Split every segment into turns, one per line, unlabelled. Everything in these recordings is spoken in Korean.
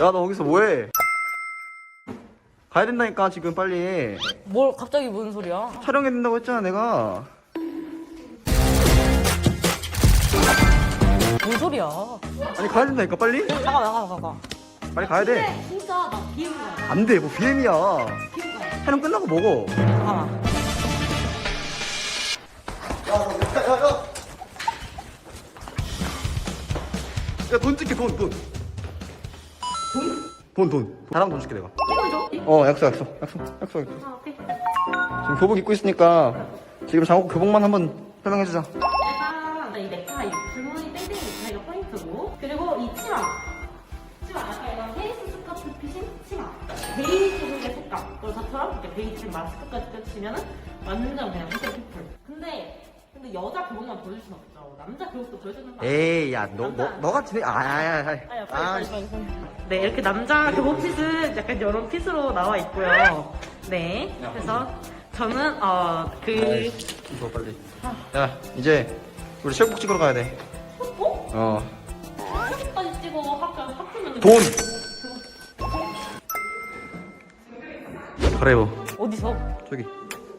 야, 너 거기서 뭐해? 가야 된다니까, 지금 빨리.
뭘 갑자기 무슨 소리야?
촬영해야 된다고 했잖아, 내가.
뭔 소리야?
아니, 가야 된다니까, 빨리?
나가 나가 나가.
빨리 가야 돼.
진짜 나 비행 가야.
안 돼, 뭐 BM이야.
비행 가야.
촬영 끝나고 먹어.
잠깐만.
야, 돈 줄게, 돈, 돈. 돈? 돈, 돈. 나랑 돈 줄게, 내가.
찍어줘.
어, 약속, 약속, 약속, 약속, 약속.
아 오케이.
지금 교복 입고 있으니까 지금 장국 교복만 한번 설명해주자.
약간 이 넥타이, 줄무늬 땡땡이 넥타이가 포인트고 그리고 이 치마. 치마 약간 이런 페이스 스커트 핏인 치마. 베이지색의 색감. 그리고 저처럼 이렇게 베이지 마스크까지 껴치면은 완전 그냥 호텔 피플. 근데 여자 교복만 보여줄 순 없죠. 남자 교복도 보여주는 거?
에이, 야, 너, 너, 너가 지내, 아, 아, 아,
아, 빨리,
아,
빨리, 빨리, 빨리. 네, 이렇게 남자 교복 핏은 약간 이런 핏으로 나와 있고요. 네, 그래서 저는 어, 그
줘, 빨리. 야, 이제 우리 체육복 찍으러 가야 돼.
어?
어,
사진까지 찍어 학교 학교면
돈! 그래, 뭐.
어디서?
저기,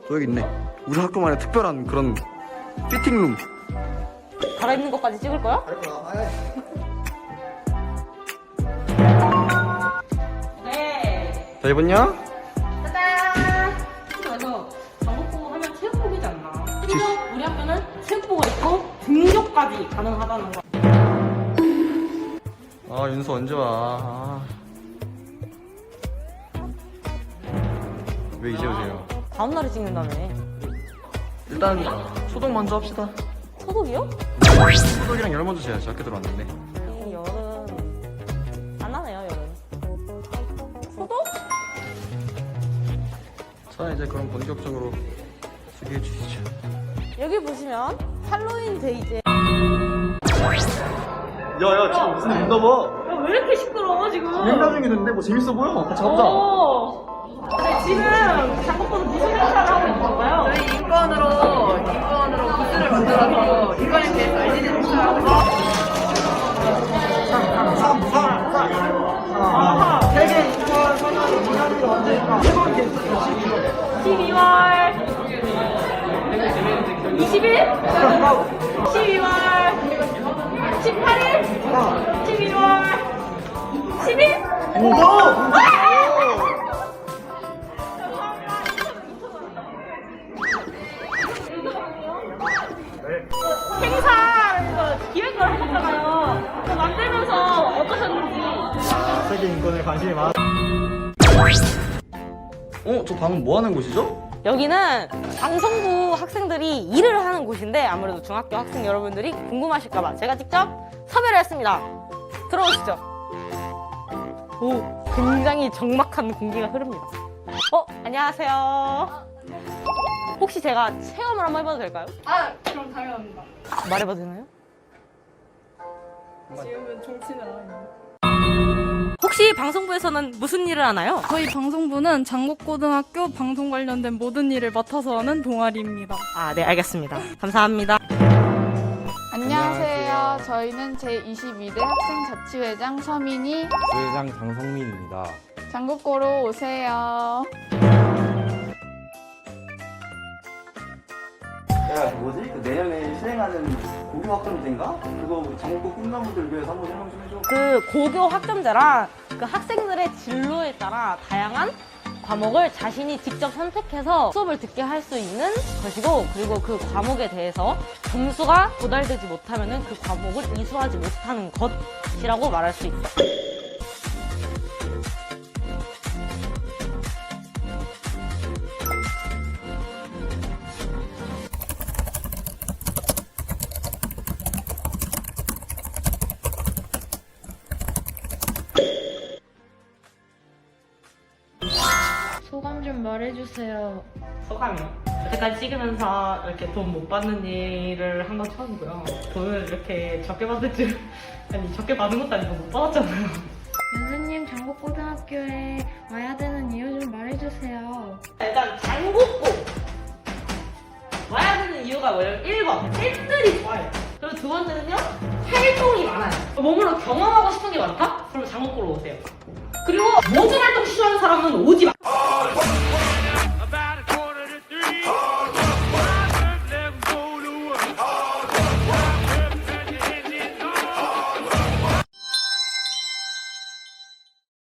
저기 있네. 우리 학교만의 특별한 그런 피팅룸.
갈아입는 것까지 찍을 거야? 네.
잘 입었냐?
짜잔! 그래서 장복고 하면 체육복이지 않나? 심지어 우리 학교는 체육복을 입고 등교까지 가능하다는 거.
아, 윤수 언제 와? 아. 왜 이제 오세요?
다음 날에 찍는다며.
일단 소독 먼저 합시다.
소독이요?
소독이랑 열 먼저 재야지. 학교 들어왔는데.
이 여름 안 하네요 여름. 소독?
자, 이제 그럼 본격적으로 소개해 주시죠.
여기 보시면 할로윈 데이즈.
야, 야, 지금 무슨 봐.
야, 왜 이렇게 시끄러워 지금?
행사 중이던데 뭐 재밌어 보여. 같이
오. 네, 지금 장복고는 무슨 행사를 하고 있는 건가요?
저희 인권으로 만들어서 인권에 대해서 알리는 행사하고
세계 인권 선언 기념일이 언제일까? 12월 20일? 12월 18일? 12월 10일? 행
세계 인권에 관심이 많아. 어, 저 방금 뭐 하는 곳이죠?
여기는 방송부 학생들이 일을 하는 곳인데 아무래도 중학교 학생 여러분들이 궁금하실까봐 제가 직접 섭외를 했습니다. 들어오시죠. 오, 굉장히 적막한 공기가 흐릅니다. 어, 안녕하세요. 혹시 제가 체험을 한번 해봐도 될까요?
아 그럼 당연합니다.
말해봐도 되나요?
지금은 정치는 아닙니다.
혹시 방송부에서는 무슨 일을 하나요?
저희 방송부는 장곡고등학교 방송 관련된 모든 일을 맡아서 하는 동아리입니다.
아, 네, 알겠습니다. 감사합니다.
안녕하세요. 저희는 제22대 학생자치회장 서민이
부회장 장성민입니다.
장국고로 오세요.
야, 뭐지? 그 내년에 실행하는 고교 학점제인가? 그거 장국고 꿈나무들 위해서 한번 설명 좀 해줘.
그 고교 학점제랑 그 학생들의 진로에 따라 다양한 과목을 자신이 직접 선택해서 수업을 듣게 할 수 있는 것이고 그리고 그 과목에 대해서 점수가 도달되지 못하면 그 과목을 이수하지 못하는 것이라고 말할 수 있다.
소감 좀 말해주세요.
소감이요? 여태까지 찍으면서 이렇게 돈 못 받는 일을 한 건 처음이고요. 돈을 이렇게 적게 받을 줄 아니 적게 받은 것도 아니고 못 받았잖아요.
연수님 장곡고등학교에 와야 되는 이유 좀 말해주세요.
일단 장국고 와야 되는 이유가 뭐예요? 1번 팬들이 좋아요. 그리고 두 번째는요 활동이 많아요. 몸으로 경험하고 싶은 게 많다? 그럼 장국고로 오세요. 그리고 모든 활동 시도하는 사람은 오지 마. 아,